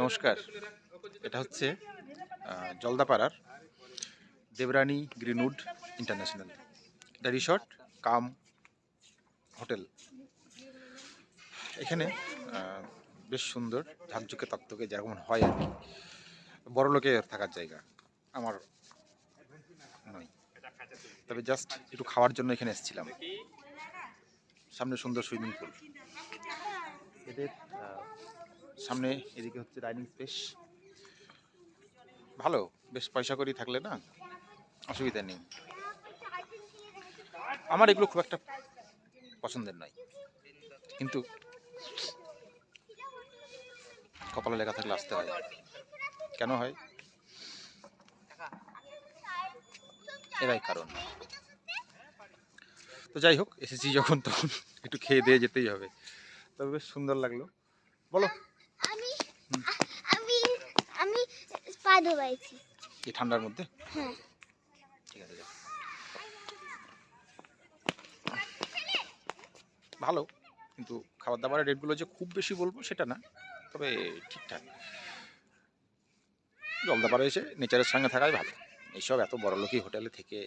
নমস্কার। এটা হচ্ছে জলদাপাড়ার দেবরানী গ্রিনউড ইন্টারন্যাশনাল। এটা রিসর্ট, কাম হোটেল। এখানে বেশ সুন্দর ঝাকঝুকে তক্তকে যেরকম হয় আর কি। বড় লোকে থাকার জায়গা, আমার নয়। তবে জাস্ট একটু খাওয়ার জন্য এখানে এসেছিলাম। সামনে সুন্দর সুইমিং পুল। এদের সামনে এদিকে হচ্ছে ডাইনিং স্পেস ভালো, বেশ পয়সা করি থাকলে না? অসুবিধা নেই। আমার এগুলো খুব একটা পছন্দের নয়। কিন্তু কপালে লেখা থাকলে আসতে হয়। কেন হয়? এরাই কারণ। তো যাই হোক, এসেছি যখন তখন একটু খেয়ে দিয়ে যেতেই হবে। তবে বেশ সুন্দর লাগল। বলো। আমি আমি পা ধোবাইছি এই ঠান্ডার মধ্যে? হ্যাঁ। ঠিক আছে যাও। ভালো কিন্তু খাবার দাবারের রেটগুলো যে খুব বেশি বলব সেটা না তবে ঠিকঠাক। জলদাপাড়ে এসে নেচারের সঙ্গে থাকাই ভালো। এইসব এত বড় লোকই হোটেলে থেকে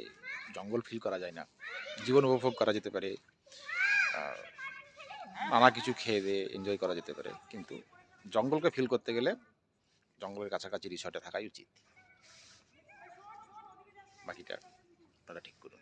জঙ্গল ফিল করা যায় না। জীবন উপভোগ করা যেতে পারে। নানা কিছু খেয়ে দিয়ে এনজয় করা যেতে পারে। কিন্তু জঙ্গলকে ফিল করতে গেলে জঙ্গলের কাছাকাছি রিসর্টে থাকাই উচিত। বাকিটা আপনারা ঠিক করুন।